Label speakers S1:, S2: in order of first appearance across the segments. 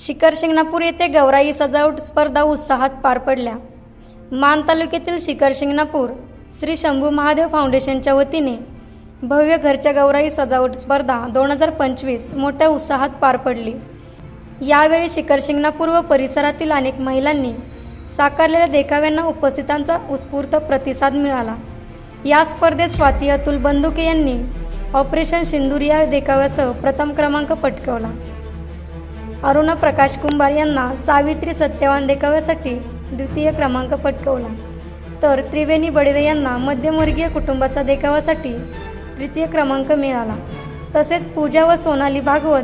S1: शिखर शिंगणापूर येथे गौराई सजावट स्पर्धा उत्साहात पार पडल्या. मान तालुक्यातील शिखर शिंगणापूर श्री शंभू महादेव फाउंडेशनच्या वतीने भव्य घरच्या गौराई सजावट स्पर्धा दोन हजार पंचवीस मोठ्या उत्साहात पार पडली. यावेळी शिखर शिंगणापूर व परिसरातील अनेक महिलांनी साकारलेल्या देखाव्यांना उपस्थितांचा उत्स्फूर्त प्रतिसाद मिळाला. या स्पर्धेत स्वाती अतुल बंदुके यांनी ऑपरेशन सिंदूर या देखाव्यासह प्रथम क्रमांक पटकवला. अरुणा प्रकाश कुंभार यांना सावित्री सत्यवान देखाव्यासाठी द्वितीय क्रमांक पटकवला. तर त्रिवेणी बडवे यांना मध्यमवर्गीय कुटुंबाचा देखाव्यासाठी तृतीय क्रमांक मिळाला. तसेच पूजा व सोनाली भागवत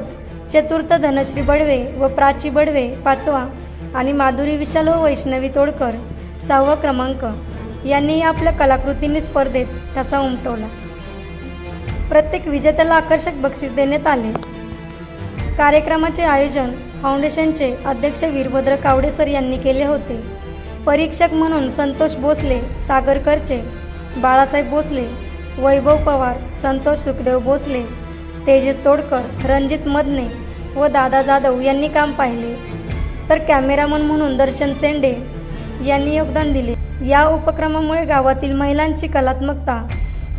S1: चतुर्थ धनश्री बडवे व प्राची बडवे पाचवा आणि माधुरी विशाल व वैष्णवी तोडकर सहावा क्रमांक. यांनीही आपल्या कलाकृतींनी स्पर्धेत ठसा उमटवला. प्रत्येक विजेत्याला आकर्षक बक्षीस देण्यात आले. कार्यक्रमाचे आयोजन फाउंडेशनचे अध्यक्ष वीरभद्र कावडे सर यांनी केले होते. परीक्षक म्हणून संतोष भोसले सागरकरचे बाळासाहेब भोसले वैभव पवार संतोष सुखदेव भोसले तेजस तोडकर रणजित मदने व दादा जाधव यांनी काम पाहिले. तर कॅमेरामन म्हणून दर्शन सेंडे यांनी योगदान दिले. या उपक्रमामुळे गावातील महिलांची कलात्मकता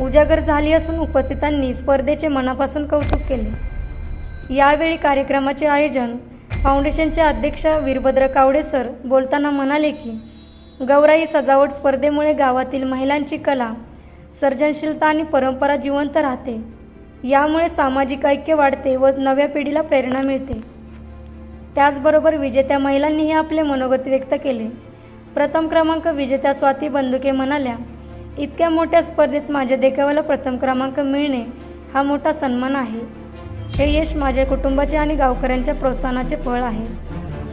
S1: उजागर झाली असून उपस्थितांनी स्पर्धेचे मनापासून कौतुक केले. यावेळी कार्यक्रमाचे आयोजन फाउंडेशनचे अध्यक्ष वीरभद्र कावडे सर बोलताना म्हणाले की गौराई सजावट स्पर्धेमुळे गावातील महिलांची कला सर्जनशीलता आणि परंपरा जिवंत राहते. यामुळे सामाजिक ऐक्य वाढते व नव्या पिढीला प्रेरणा मिळते. त्याचबरोबर विजेत्या महिलांनीही आपले मनोगत व्यक्त केले. प्रथम क्रमांक विजेत्या स्वाती बंदुके म्हणाल्या इतक्या मोठ्या स्पर्धेत माझ्या देखाव्याला प्रथम क्रमांक मिळणे हा मोठा सन्मान आहे. हे यश माझ्या कुटुंबाचे आणि गावकऱ्यांच्या प्रोत्साहनाचे फळ आहे.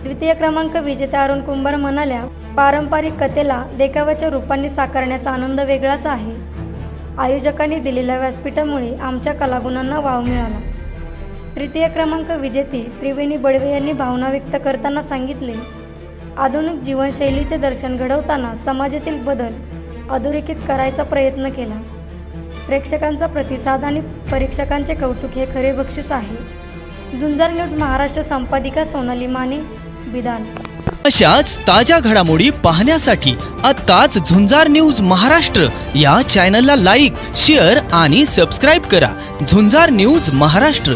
S1: द्वितीय क्रमांक विजेत्या अरुण कुंभार म्हणाल्या पारंपरिक कथेला देखाव्याच्या रूपांनी साकारण्याचा आनंद वेगळाच आहे. आयोजकांनी दिलेल्या व्यासपीठामुळे आमच्या कलागुणांना वाव मिळाला. तृतीय क्रमांक विजेती त्रिवेणी बडवे यांनी भावना व्यक्त करताना सांगितले आधुनिक जीवनशैलीचे दर्शन घडवताना समाजातील बदल अधोरेखित करायचा प्रयत्न केला. प्रेक्षकांचा प्रतिसाद आणि परीक्षकांचे कौतुक हे खरे बक्षीस आहे. झुंजार न्यूज महाराष्ट्र संपादिका सोनाली माने बिदान.
S2: अशाच ताज्या घडामोडी पाहण्यासाठी आत्ताच झुंजार न्यूज महाराष्ट्र या चॅनलला लाईक शेअर आणि सबस्क्राईब करा. झुंजार न्यूज महाराष्ट्र.